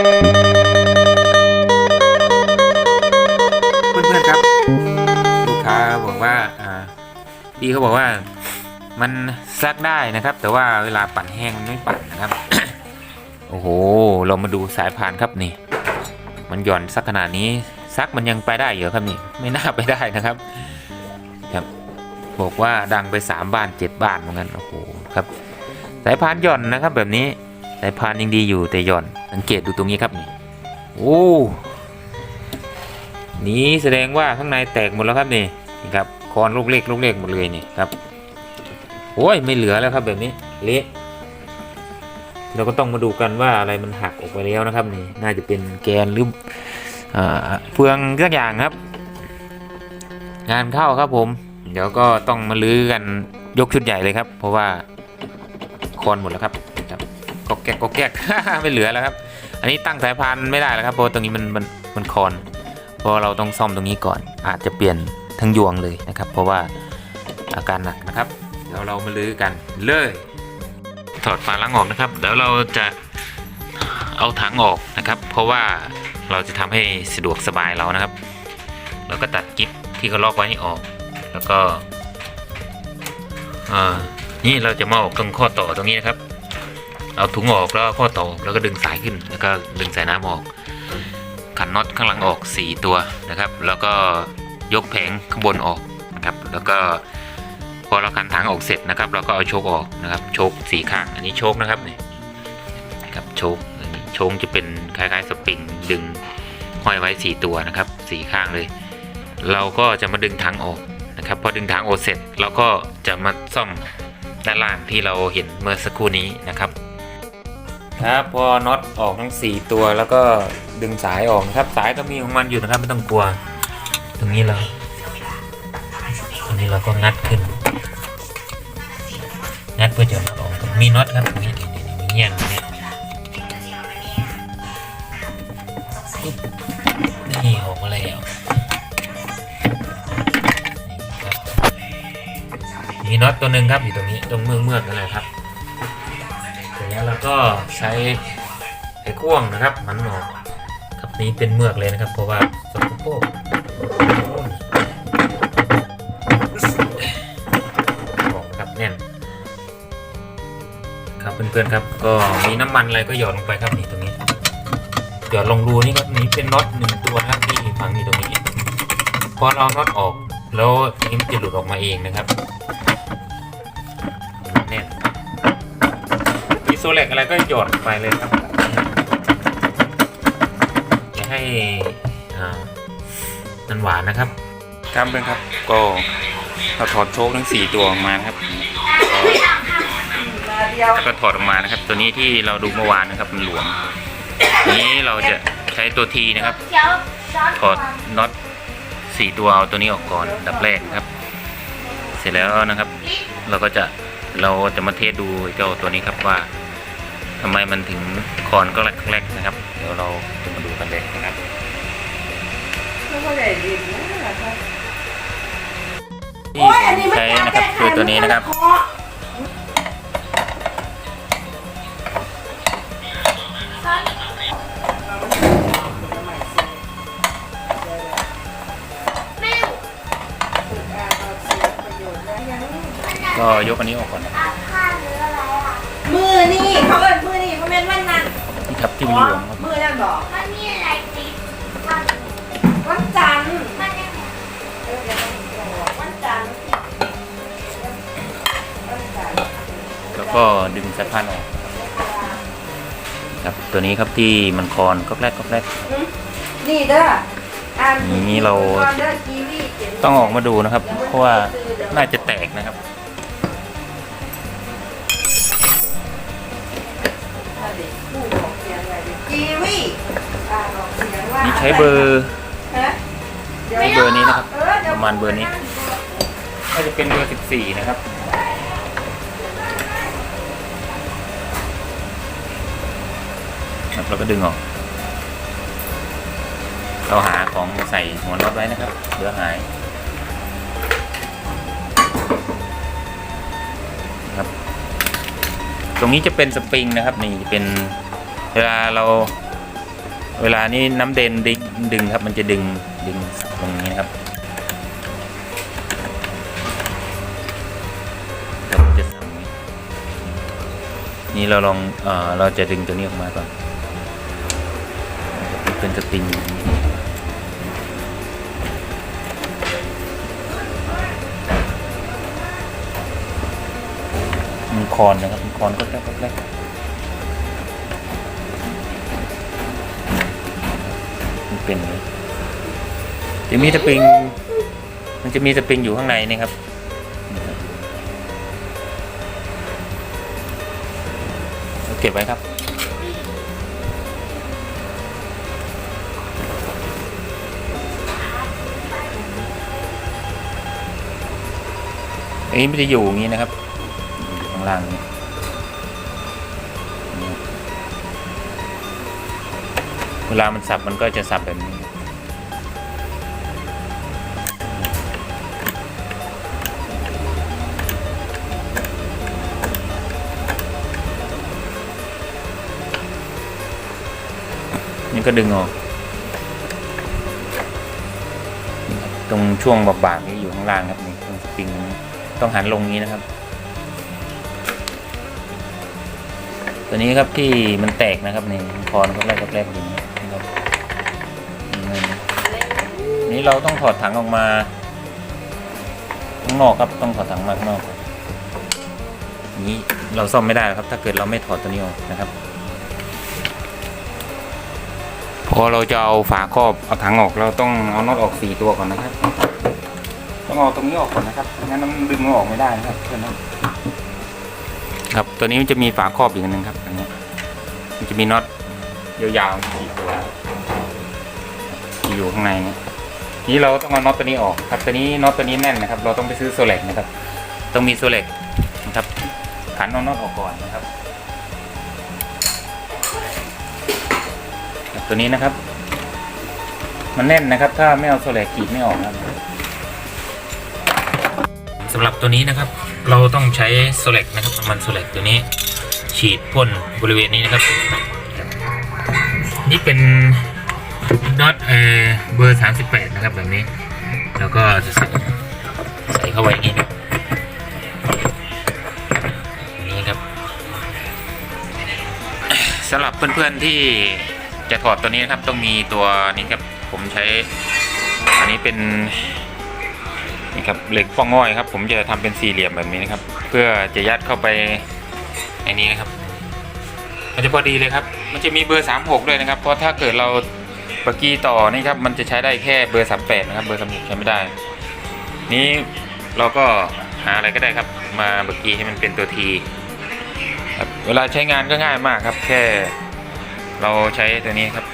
เพื่อนๆครับ ลูกค้าบอกว่าอ่าพี่เขาบอกว่ามันซักได้นะครับ แต่ว่าเวลาปั่นแห้งมันไม่ปั่นนะครับ โอ้โห เรามาดูสายพานครับนี่ มันหย่อนสักขนาดนี้ซักมันยังไปได้เหรอครับนี่ ไม่น่าไปได้นะครับ ครับ บอกว่าดังไปสามบ้านเจ็ดบ้านเหมือนกันโอ้โหครับ สายพานหย่อนนะครับแบบนี้ สายพานยังดีอยู่แต่หย่อน สังเกตดูตรงนี้ครับนี่โอ้นี่แสดงว่าข้างในแตกหมดแล้วครับนี่นี่ครับคอนลูกเล็กลูกเล็กหมดเลยนี่ครับโอ้ยไม่เหลือแล้วครับแบบนี้เละเราก็ต้องมาดูกันว่าอะไรมันหักออกไปแล้วนะครับนี่น่าจะเป็นแกนหรืออ่าเฟืองสักอย่างครับ งานเข้าครับผม เดี๋ยวก็ต้องมาลื้อกันยกชุดใหญ่เลยครับ เพราะว่าคอนหมดแล้วครับ ครับก็แก๊กกแกก ไม่เหลือแล้วครับ อันนี้ตั้งสายพานไม่ได้แล้วครับเพราะตรงนี้มันมันมันคอนเพราะเราต้องซ่อมตรงนี้ก่อน อาจจะเปลี่ยนทั้งยวงเลยนะครับ เพราะว่าอาการหนักนะครับเดี๋ยวเรามาลื้อกันเลยถอดฝาล้างออกนะครับเดี๋ยวเราจะเอาถังออกนะครับ เพราะว่าเราจะทำให้สะดวกสบายเรานะครับ แล้วก็ตัดกิ๊บที่เขาลอกไว้นี่ออก แล้วก็อ่านี่เราจะมาออกตรงข้อต่อตรงนี้นะครับ เอาถุงออกแล้วก็ข้อต่อออกแล้วก็ดึงสายขึ้น แล้วก็ดึงสายน้ำออก ขันน็อตข้างหลังออก 4 ตัวนะครับ แล้วก็ยกแผงข้างบนออกนะครับ แล้วก็พอเราขันทางออกเสร็จนะครับ เราก็เอาโชคออกนะครับ โชคสีข้าง อันนี้โชคนะครับนี่ครับโชคอันนี้โชคจะเป็นคล้ายๆสปริงดึงห้อยไว้ 4 ตัวนะครับสีข้างเลย เราก็จะมาดึงทางออกนะครับ พอดึงทางออกเสร็จเราก็จะมาซ่อมด้านล่างที่เราเห็นเมื่อสักครู่นี้นะครับ ครับพอน็อตออกทั้ง 4 ตัวแล้วก็ดึงสายออกครับสายก็มีของมันอยู่นะครับไม่ต้องกลัว ตรงนี้เราตรงนี้เราก็งัดขึ้น งัดเพื่อจะอาน็อตออกมีน็อตครับตรงนี้นี่นี่มีเงี้ยงเนี่ยนี่ออกมาแล้วมีน็อตตัวหนึ่งครับอยู่ตรงนี้ตรงเมือเมือกนั่นแหละครับ เสร็จแล้วก็ใช้ไอ้ข่วงนะครับมันออกครับนี้เป็นเมือกเลยนะครับ เพราะว่าสกปรกออกนะครับแน่นครับเพื่อนๆครับ ก็มีน้ำมันอะไรก็หยอดลงไปครับนี่ตรงนี้หยอดลงรูนี่ครับนี่เป็นน็อตหนึ่งตัวนะครับที่ฝังอยู่ตรงนี้พอเราน็อตออกแล้วนี่มันจะหลุดออกมาเองนะครับ โซเล็กอะไรก็หยอดไปเลยครับจะให้อ่ามันหวานนะครับครับเพื่อนครับ ก็เราถอดโชคทั้ง4ตัวออกมานะครับก็แล้วก็ถอดออกมานะครับ ตัวนี้ที่เราดูเมื่อวานนะครับมันหลวมทีนี้เราจะใช้ตัวทีนะครับถอดน็อต4ตัวเอาตัวนี้ออกก่อนอันดับแรกนะครับ เสร็จแล้วนะครับ เราก็จะเราจะมาเทสดูเจ้าตัวนี้ครับว่า ทำไมมันถึงคอนก็แรกๆนะครับ เดี๋ยวเราจะมาดูกันเลยนะครับไม่ค่อยได้ดินนะครับที่โอ้ยอันนี้ผมมันใช้นะครับคือตัวนี้นะครับ ก็ยกอันนี้ออกก่อน มือนี่เขาเอิ้นมือนี่เขาเป็นวันนั้นนี่ครับที่มันหลวมครับมือนั่นบอกมันมีอะไรติดมันวันจันทร์มันยังเออเดี๋ยวมันบอกวันจันทร์วันจันทร์แล้วก็ดึงสายพานออกครับตัวนี้ครับที่มันคอนก็แรกก็แรกนี่เด้ออ่านนี่เรา ก่อนเด้อกีวีเขียน ต้องออกมาดูนะครับ เพราะว่าน่ ใช้เบอร์ฮะดี๋ยวเบอร์นี้นะครับออดี๋ยวประมาณเบอร์นี้น่าจะเป็นเบอร์ 14 นะครับครับเราก็ดึงออก เราหาของใส่หัวน็อตไว้นะครับเดี๋ยวหายครับ ตรงนี้จะเป็นสปริงนะครับ นี่จะเป็นเวลาเรา เวลานี้น้ำเด่นดึงดึงครับมันจะดึงดึงตรงนี้นะครับมันจะสั่นอย่างนี้นี่เราลองเอ่อเราจะดึงตัวนี้ออกมาก่อนเป็นสปริงอย่างนี้มีคอนนะครับมีคอนก็แกล้ก็ เป็นจะมีสปริง มันจะมีสปริงอยู่ข้างในนี่ครับ เก็บไว้ครับ อันนี้มันจะอยู่อย่างนี้นะครับอยู่ข้างล่างนี้ เวลามันสับมันก็จะสับแบบนี้ นี่ก็ดึงออก ตรงช่วงบากๆนี้อยู่ข้างล่างครับนี่ตรงสปริงต้องหันลงนี้นะครับตัวนี้ครับที่มันแตกนะครับนี่คอนก็แรกก็แรกอย่างนี้นะครับนี่ นี่เราต้องถอดถังออกมาข้างนอกครับต้องถอดถังมาข้างนอกอย่างนี้เราซ่อมไม่ได้ครับ ถ้าเกิดเราไม่ถอดตัวนี้ออกนะครับ พอเราจะเอาฝาครอบเอาถังออกเราต้องเอาน็อตออกสี่ตัวก่อนนะครับ ต้องเอาตรงนี้ออกก่อนนะครับไม่งั้นมันดึงมันออกไม่ได้นะครับเพื่อนนะครับตัวนี้มันจะมีฝาครอบอีกอันหนึงครับอันนี้มันจะมีน็อตยาวๆสี่ตัวที่อยู่ข้างในนี้ นี้เราต้องเอาน็อตตัวนี้ออกครับตัวนี้น็อตตัวนี้แน่นนะครับ เราต้องไปซื้อโซเล็กนะครับ ต้องมีโซเล็กนะครับขันเอาน็อตออกก่อนนะครับ ตัวนี้นะครับ มันแน่นนะครับ ถ้าไม่เอาโซเลกกรีดไม่ออกนะครับสำหรับตัวนี้นะครับ เราต้องใช้โซเล็กนะครับน้ำมันโซเล็กตัวนี้ ฉีดพ่นบริเวณนี้นะครับ นี่เป็น น็อตเอเบอร์ 38 นะครับแบบนี้ แล้วก็จะใส่ใส่เข้าไว้อย่างนี้ครับอย่างนี้ครับสำหรับเพื่อนๆที่จะถอดตัวนี้นะครับต้องมีตัวนี้ครับผมใช้ อันนี้เป็นนี่ครับเหล็กฟองง่อยครับ ผมจะทำเป็นสี่เหลี่ยมแบบนี้นะครับ เพื่อจะยัดเข้าไปในนี้นะครับ มันจะพอดีเลยครับ มันจะมีเบอร์ 36 ด้วยนะครับ เพราะถ้าเกิดเรา ปากกีต่อนี่ครับมันจะใช้ได้แค่เบอร์ 38 นะครับ เบอร์36ใช้ไม่ได้ นี้เราก็หาอะไรก็ได้ครับ มาปากกีให้มันเป็นตัวทีเวลาใช้งานก็ง่ายมากครับ แค่เราใช้ตัวนี้ครับ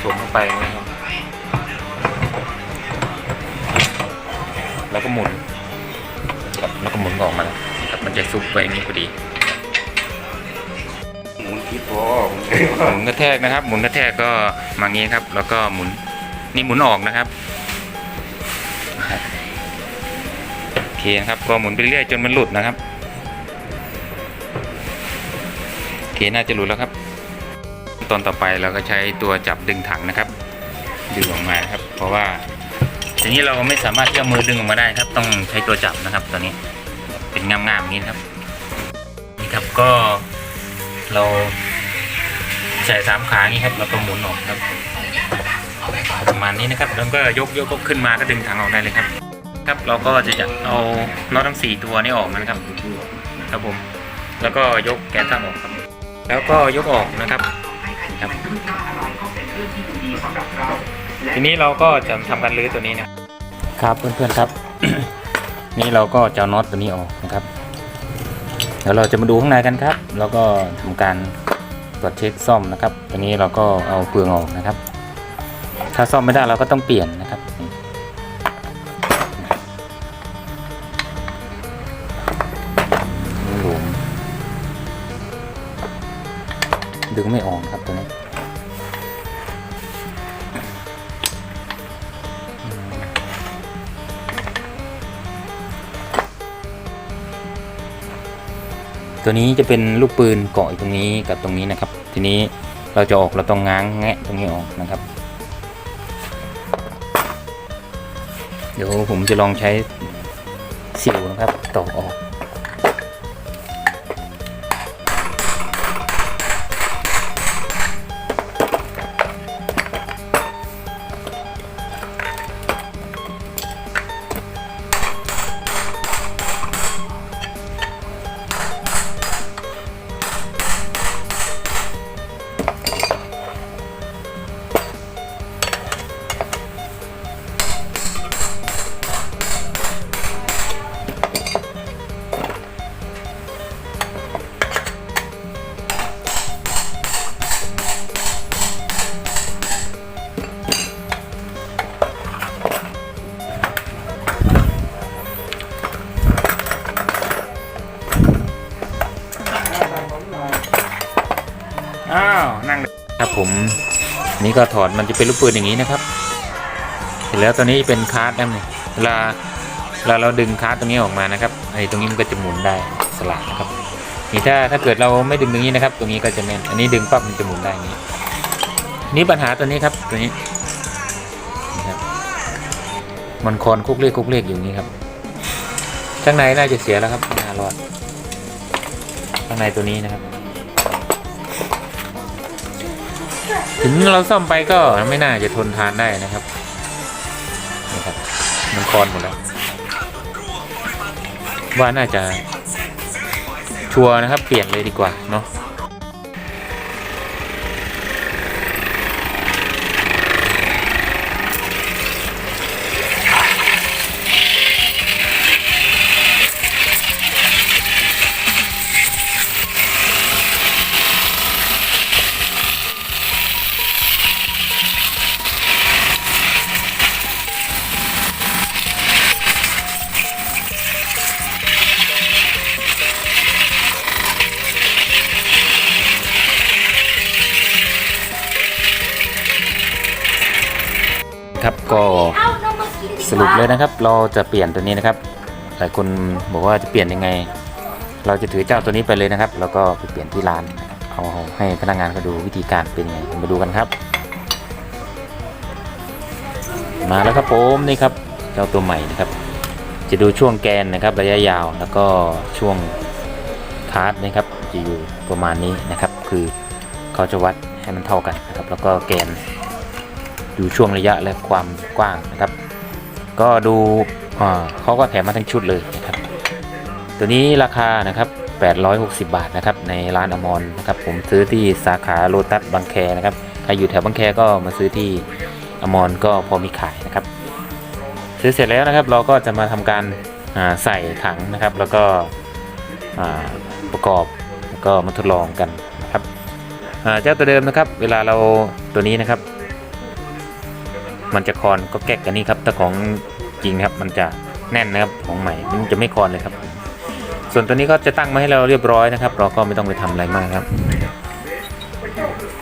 สวมเข้าไปนะครับ แล้วก็หมุนครับแล้วก็หมุนออกมาครับมันจะซุกไปอย่างนี้พอดี มุนคิดพอหมุนกระแทกนะครับ หมุนกระแทกก็มางี้ครับ แล้วก็หมุนนี่หมุนออกนะครับโอเคครับก็หมุนไปเรื่อยจนมันหลุดนะครับโอเคน่าจะรู้แล้วครับตอนต่อไปเราก็ใช้ตัวจับดึงถังนะครับ ดึงออกมาครับ เพราะว่าทีนี้เราไม่สามารถที่จะมือดึงออกมาได้ครับ ต้องใช้ตัวจับนะครับตัวนี้เป็นงามๆอย่างนี้ครับนี่ครับก็ เราใส่สามขาอย่างนี้ครับเราก็หมุนออกครับ ประมาณนี้นะครับ แล้วก็ยกยกขึ้นมาก็ดึงถังออกได้เลยครับ ครับเราก็จะจับเอาน็อตทั้งสี่ตัวนี้ออกนะครับ ครับผม แล้วก็ยกแกนตั้งออกครับ แล้วก็ยกออกนะครับครับทีนี้เราก็จะทำการลื้อตัวนี้นะครับ เพื่อนๆครับ นี่เราก็จะน็อตตัวนี้ออกนะครับ เดี๋ยวเราจะมาดูข้างในกันครับ แล้วก็ทำการตรวจเช็คซ่อมนะครับตอนนี้เราก็เอาเปลืองออกนะครับ ถ้าซ่อมไม่ได้เราก็ต้องเปลี่ยนนะครับหลวมดึงไม่ออกครับตัวนี้ ตัวนี้จะเป็นลูกปืนเกาะอยู่ตรงนี้กับตรงนี้นะครับ ทีนี้เราจะออกเราต้องง้างแงะตรงนี้ออกนะครับ เดี๋ยวผมจะลองใช้สิวนะครับตอกออก ก็ถอดมันจะเป็นลูกปืนอย่างนี้นะครับเสร็จแล้วตัวนี้เป็นคาร์ดนะเนี่ยเวลาเวลาเราดึงคาร์ดตรงนี้ออกมานะครับไอ้ตรงนี้มันก็จะหมุนได้สลักนะครับนี่ถ้าถ้าเกิดเราไม่ดึงตรงนี้นะครับ ตรงนี้ก็จะแน่นอันนี้ดึงปั๊บมันจะหมุนได้นี้นี่ปัญหาตัวนี้ครับตัวนี้นะครับมันคอนคุกเลขคุกเลขอยู่อย่นี้ครับข้างในน่าจะเสียแล้วครับน่ารอดข้างในตัวนี้นะครับ ถึงเราซ่อมไปก็ไม่น่าจะทนทานได้นะครับนะครับมันคอนหมดแล้ว ว่าน่าจะชัวร์นะครับ เปลี่ยนเลยดีกว่าเนาะ นะครับ เราจะเปลี่ยนตัวนี้นะครับ หลายคนบอกว่าจะเปลี่ยนยังไง เราจะถือเจ้าตัวนี้ไปเลยนะครับ แล้วก็ไปเปลี่ยนที่ร้านเอาให้พนักงานเขาดูวิธีการเป็นยังไงมาดูกันครับ มาแล้วครับผมนี่ครับเจ้าตัวใหม่นะครับ จะดูช่วงแกนนะครับระยะยาวแล้วก็ช่วงคาร์ดนะครับจะอยู่ประมาณนี้นะครับ คือเขาจะวัดให้มันเท่ากันนะครับ แล้วก็แกนดูช่วงระยะและความกว้างนะครับ ก็ดูเขาก็แถมมาทั้งชุดเลยนะครับ ตัวนี้ราคานะครับ 860 บาทนะครับในร้านอมรนะครับ ผมซื้อที่สาขาโลตัสบางแคนะครับใครอยู่แถวบางแคก็มาซื้อที่อมรก็พอมีขายนะครับ ซื้อเสร็จแล้วนะครับ เราก็จะมาทำการใส่ถังนะครับ แล้วก็ประกอบแล้วก็มาทดลองกันนะครับเจ้าตัวเดิมนะครับ เวลาเราตัวนี้นะครับ มันจะคอนก็แก๊กกันนี่ครับแต่ของ จริงครับ มันจะแน่นนะครับของใหม่มันจะไม่คอนเลยครับ ส่วนตัวนี้ก็จะตั้งมาให้เราเรียบร้อยนะครับ เราก็ไม่ต้องไปทำอะไรมากครับ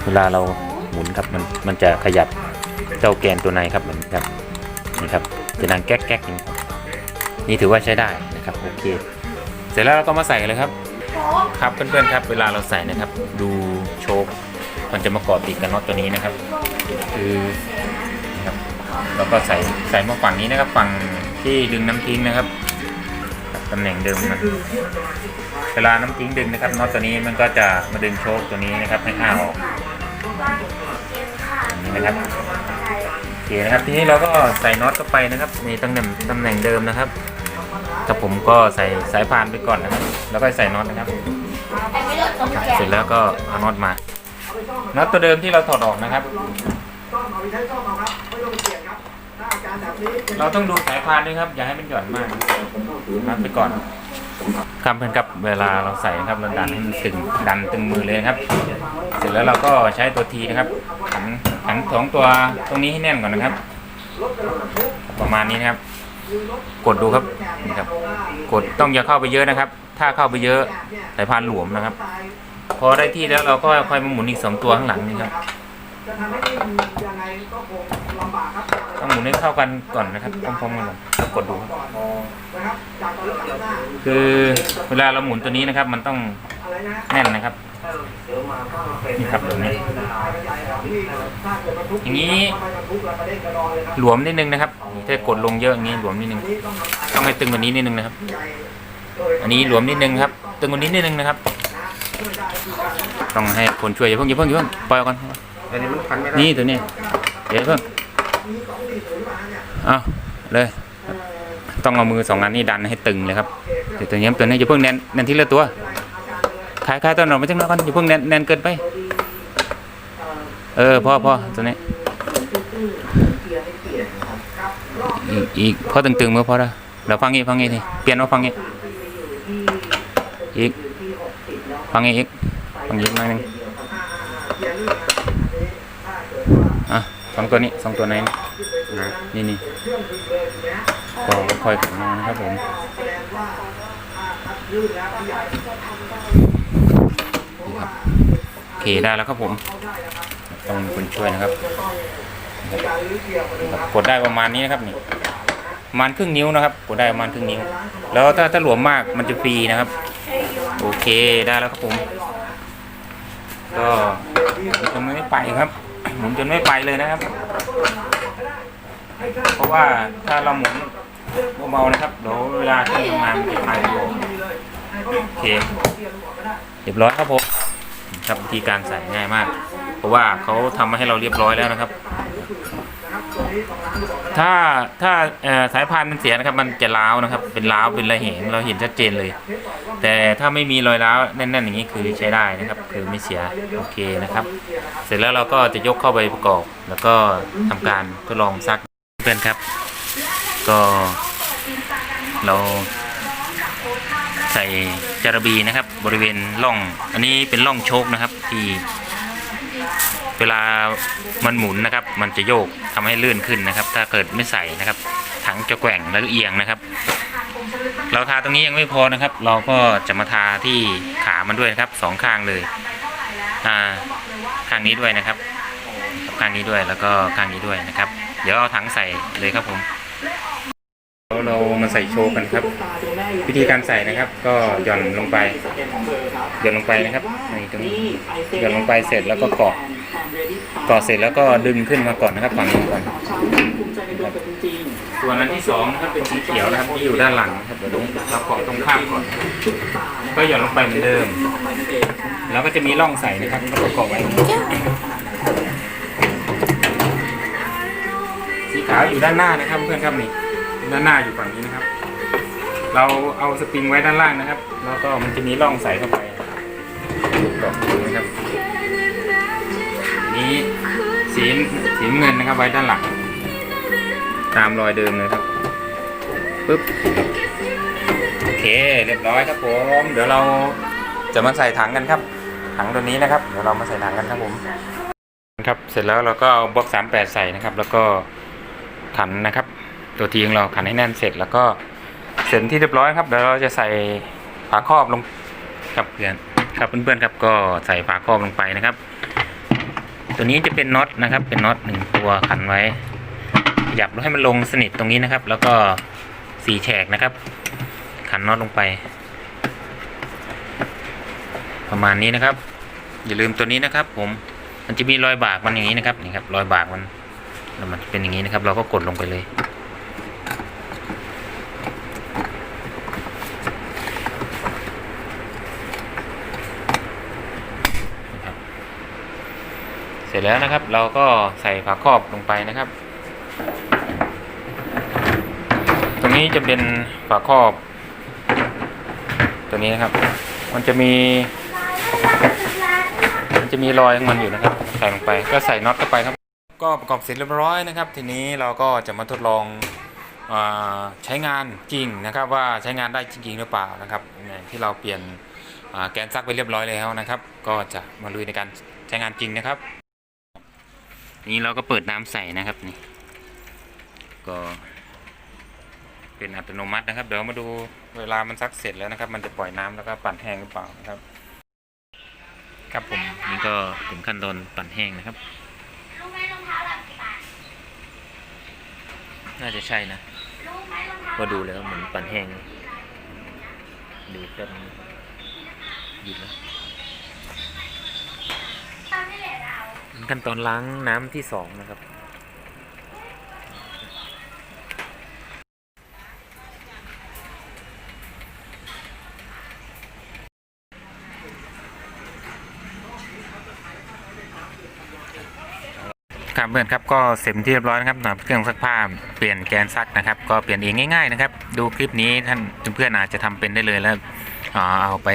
เวลาเราหมุนครับมันมันจะขยับเจ้าแกนตัวในครับเหมือนครับนี่ครับจะดังแก๊กแก๊กอย่างนี้ครับนี่ถือว่าใช้ได้นะครับโอเคเสร็จแล้วเราก็มาใส่เลยครับครับเพื่อนๆครับ เวลาเราใส่นะครับ ดูโชคมันจะมาเกาะติดกับน็อตตัวนี้นะครับ คือ แล้วก็ใส่ใส่มาฝั่งนี้นะครับ ฝั่งที่ดึงน้ำทิ้งนะครับตำแหน่งเดิมมันเวลาน้ำทิ้งดึงนะครับน็อตตัวนี้มันก็จะมาดึงโชคตัวนี้นะครับให้อ้าออกนี้นะครับโอเคนะครับทีนี้เราก็ใส่น็อตเข้าไปนะครับในตำแหน่งตำแหน่งเดิมนะครับแต่ผมก็ใส่สายพานไปก่อนนะครับ แล้วก็ใส่น็อตนะครับเลิกตรงครับแกเสร็จแล้วก็เอาน็อตมาน็อตตัวเดิมที่เราถอดออกนะครับ เราต้องดูสายพานด้วยครับ อย่าให้มันหย่อนมากมัดไปก่อนครับเพื่อนครับเวลาเราใส่ครับเราดันให้มันตึงดันตึงมือเลยครับ เสร็จแล้วเราก็ใช้ตัวทีนะครับขันขันสองตัวตรงนี้ให้แน่นก่อนนะครับ ประมาณนี้นะครับ กดดูครับนี่ครับ กดต้องอย่าเข้าไปเยอะนะครับ ถ้าเข้าไปเยอะสายพานหลวมนะครับ พอได้ที่แล้วเราก็ค่อยมาหมุนอีกสองตัวข้างหลังนี่ครับจะทำให้ยังไงก็คงลำบากครับ หมุนให้เข้ากันก่อนนะครับพร้อมๆกันก่อนแล้วกดดูครับนะครับจากตอนแรกหน้าคือเวลาเราหมุนตัวนี้นะครับ มันต้องอะไรนะแน่นนะครับนี่ครับแบบนี้อย่างนี้หลวมนิดนึงนะครับถ้ากดลงเยอะอย่างนี้หลวมนิดนึงต้องให้ตึงกว่านี้นิดนึงนะครับ อันนี้หลวมนิดนึงครับ ตึงกว่านี้นิดนึงนะครับ ต้องให้คนช่วยอย่าเพิ่งอย่าเพิ่งอย่าเพิ่งปล่อยก่อนอันนี้มันพันไม่ได้นี่ตัวนี้เดี๋ยวเพิ่งเอาเลย ต้องเอามือสองอันนี้ดันให้ตึงเลยครับเดี๋ยวตัวนี้ตัวนี้อย่าเพิ่งแน่นแน่นที่ละตัวคล้ายๆตัวหนอนไม่จังนะก่อนอย่าเพิ่งแน่นแน่นเกินไป เออพอพอตัวนี้อีกอีกพอตึงๆมือพอล้วเดี๋ยวฟังอีกฟังอีกทีเปลี่ยนมาฟังอีกอีกฟังงี้อีกฟังอีกหน่อยหนึงอะสองตัวนี้สองตัวไหน นะนี่นี่ก็ค่อยๆขันมานะครับผมโอเคได้แล้วครับผม ต้องมีคนช่วยนะครับ กดได้ประมาณนี้นะครับนี่ประมาณครึ่งนิ้วนะครับ กดได้ประมาณครึ่งนิ้ว แล้วถ้าถ้าหลวมมากมันจะฟรีนะครับ โอเคได้แล้วครับผม ก็หมุนจนไม่ไปครับหมุนจนไม่ไปเลยนะครับ เพราะว่าถ้าเราหมุนเบาๆนะครับเดี๋ยวเวลาที่ทำงานมันจะพังอยู่โอเคเรียบร้อยครับผมครับวิธีการใส่ง่ายมาก เพราะว่าเขาทำมาให้เราเรียบร้อยแล้วนะครับ ถ้าถ้าสายพานมันเสียนะครับ มันจะร้าวนะครับ เป็นร้าวเป็นระเหงเราเห็นชัดเจนเลย แต่ถ้าไม่มีรอยร้าวแน่นๆอย่างนี้คือใช้ได้นะครับ คือไม่เสียโอเคนะครับ เสร็จแล้วเราก็จะยกเข้าไปประกอบ แล้วก็ทำการทดลองซัก พื่อนครับ ก็เราใส่จารบีนะครับ บริเวณร่อง อันนี้เป็นร่องโชคนะครับที่เวลามันหมุนนะครับ มันจะโยกทำให้ลื่นขึ้นนะครับ ถ้าเกิดไม่ใส่นะครับ ถังจะแกว่งแล้วเอียงนะครับ เราทาตรงนี้ยังไม่พอนะครับ เราก็จะมาทาที่ขามันด้วยนะครับสองข้างเลยอ่าข้างนี้ด้วยนะครับข้างนี้ด้วยแล้วก็ข้างนี้ด้วยนะครับ เดี๋ยวเอาถังใส่เลยครับผมเราเรามาใส่โชว์กันครับ วิธีการใส่นะครับ ก็หย่อนลงไปหย่อนลงไปนะครับนี่ตรงนี้หย่อนลงไปเสร็จแล้วก็เกาะเกาะเสร็จแล้วก็ดึงขึ้นมาก่อนนะครับฝั่งนี้ก่อนส่วนอันที่สองนะครับเป็นสีเขียวนะครับที่อยู่ด้านหลังนะครับเดี๋ยวนี้เราเกาะตรงข้ามก่อน ก็หย่อนลงไปเหมือนเดิม แล้วก็จะมีร่องใส่นะครับแล้วก็เกาะไว้ ขาวอยู่ด้านหน้านะครับเพื่อนครับนี่ด้านหน้าอยู่ฝั่งนี้นะครับ เราเอาสปริงไว้ด้านล่างนะครับ แล้วก็มันจะมีร่องใส่เข้าไปกดดูนะครับอันนี้สีสีเงินนะครับไว้ด้านหลังตามรอยเดิมเลยครับปึ๊บโอเคเรียบร้อยครับผมเดี๋ยวเราจะมาใส่ถังกันครับ ถังตัวนี้นะครับ เดี๋ยวเรามาใส่ถังกันครับผมครับเสร็จแล้วเราก็เอาบล็อกสามแปดใส่นะครับ แล้วก็ ขันนะครับ ตัวทีของเราขันให้แน่นเสร็จแล้วก็เสร็จที่เรียบร้อยครับเดี๋ยวเราจะใส่ฝาครอบลงครับเพื่อนครับเพื่อนๆครับก็ใส่ฝาครอบลงไปนะครับ ตัวนี้จะเป็นน็อตนะครับ เป็นน็อตหนึ่งตัวขันไว้หยับให้มันลงสนิทตรงนี้นะครับ แล้วก็สีแฉกนะครับ ขันน็อตลงไป ประมาณนี้นะครับ อย่าลืมตัวนี้นะครับ ผมมันจะมีรอยบากมันอย่างนี้นะครับนี่ครับรอยบากมัน แล้วมันเป็นอย่างนี้นะครับ เราก็กดลงไปเลยเสร็จแล้วนะครับ เราก็ใส่ฝาครอบลงไปนะครับ ตรงนี้จะเป็นฝาครอบ ตัวนี้นะครับ มันจะมีมันจะมีรอยของมันอยู่นะครับ ใส่ลงไปก็ใส่น็อตเข้าไปครับ ก็ประกอบเสร็จเรียบร้อยนะครับ ทีนี้เราก็จะมาทดลองอใช้งานจริงนะครับ ว่าใช้งานได้จริงหรือเปล่านะครับเนี่ยที่เราเปลี่ยนแกนซักไปเรียบร้อยแล้วนะครับ ก็จะมาลุยในการใช้งานจริงนะครับ นี้เราก็เปิดน้ำใส่นะครับนี่ก็เป็นอัตโนมัตินะครับ เดี๋ยวมาดูเวลามันซักเสร็จแล้วนะครับ มันจะปล่อยน้ำแล้วก็ปั่นแห้งหรือเปล่านะครับ ครับผมนี่ก็ถึงขั้นตอนปั่นแห้งนะครับ น่าจะใช่นะพอดูแล้วเหมือนปั่นแห้ง ดูจนหยุดแล้วขั้นตอนล้างน้ำที่สองนะครับ ครับเพื่อนครับก็เสร็จที่เรียบร้อยนะครับสำหรับเครื่องซักผ้าเปลี่ยนแกนซักนะครับ ก็เปลี่ยนเองง่าย ๆนะครับ ดูคลิปนี้ท่านเพื่อนๆอาจจะทำเป็นได้เลยแล้วเอาไป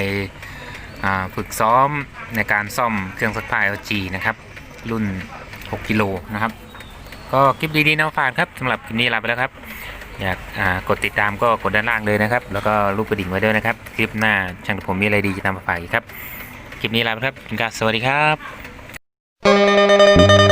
ฝึกซ้อมในการซ่อมเครื่องซักผ้า LG นะครับรุ่น 6 กิโลนะครับ ก็คลิปดีๆนะฝากครับสำหรับคลิปนี้ลาไปแล้วครับ อยากกดติดตามก็กดด้านล่างเลยนะครับ แล้วก็รูปกระดิ่งไว้ด้วยนะครับ คลิปหน้าช่างผมมีอะไรดีจะนำมาฝากอีกครับ คลิปนี้ลาไปครับคุณกาสวัสดีครับ